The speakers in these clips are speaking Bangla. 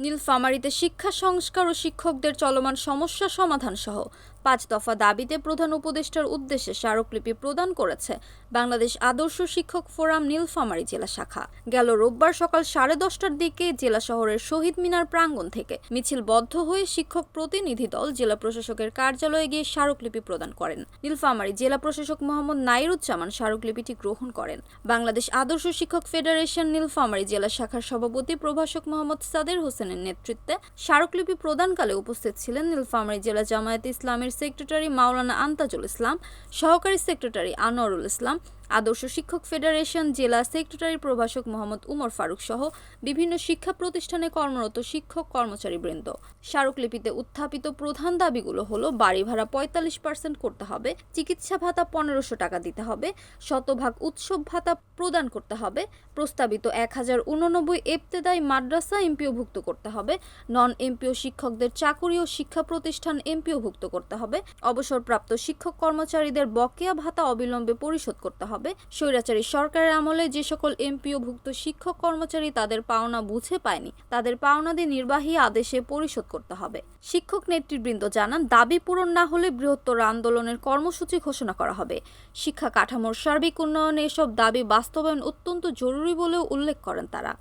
নীলফামারীতে শিক্ষা সংস্কার ও শিক্ষকদের চলমান সমস্যা সমাধান সহ পাঁচ দফা দাবিতে প্রধান উপদেষ্টার উদ্দেশ্যে স্মারকলিপি প্রদান করেছে বাংলাদেশ আদর্শ শিক্ষক ফোরাম নীলফামারী জেলা শাখা। গেল রোববার সকাল সাড়ে দশটার দিকে জেলা শহরের শহীদ মিনার প্রাঙ্গণ থেকে মিছিল বদ্ধ হয়ে শিক্ষক প্রতিনিধি দল জেলা প্রশাসকের কার্যালয়ে গিয়ে স্মারকলিপি প্রদান করেন। নীলফামারী জেলা প্রশাসক মোহাম্মদ নাইরুজ্জামান স্মারকলিপিটি গ্রহণ করেন। বাংলাদেশ আদর্শ শিক্ষক ফেডারেশন নীলফামারী জেলা শাখার সভাপতি প্রভাষক মোহাম্মদ সাদের হোসেনের নেতৃত্বে স্মারকলিপি প্রদানকালে উপস্থিত ছিলেন নীলফামারী জেলা জামায়াতে ইসলামের সেক্রেটারি মাওলানা আন্তাজুল ইসলাম সহকারী সেক্রেটারি আনোয়ারুল ইসলাম আদর্শ শিক্ষক ফেডারেশন, জেলা সেক্রেটারি প্রভাষক মোহাম্মদ উমর ফারুক সহ বিভিন্ন শিক্ষা প্রতিষ্ঠানে কর্মরত শিক্ষক কর্মচারী কর্মচারীবৃন্দ স্মারকলিপিতে উত্থাপিত প্রধান দাবিগুলো হলো, বাড়ি ভাড়া পঁয়তাল্লিশ পার্সেন্ট করতে হবে, চিকিৎসা ভাতা পনেরোশো টাকা দিতে হবে, শতভাগ উৎসব ভাতা প্রদান করতে হবে, প্রস্তাবিত এক হাজার উননব্বই এফতেদায়ী মাদ্রাসা এমপিওভুক্ত করতে হবে নন এমপিও শিক্ষকদের চাকুরি ও শিক্ষা প্রতিষ্ঠান এমপিওভুক্ত করতে হবে, অবসরপ্রাপ্ত শিক্ষক কর্মচারীদের বকেয়া ভাতা অবিলম্বে পরিশোধ করতে হবে। স্বৈরাচারী সরকারের আমলে যে সকল এমপিওভুক্ত শিক্ষক কর্মচারী তাদের পাওনা বুঝে পায়নি, তাদের পাওনাদি নির্বাহী আদেশে পরিশোধ করতে হবে। শিক্ষক নেতৃবৃন্দ জানান, দাবি পূরণ না হলে বৃহত্তর আন্দোলনের কর্মসূচি ঘোষণা করা হবে। শিক্ষা কাঠামোর সার্বিক উন্নয়নে এসব দাবি বাস্তবায়ন অত্যন্ত জরুরি বলেও উল্লেখ করেন তারা।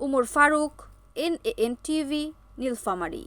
Umar Faruk N A N TV, Nilphamari.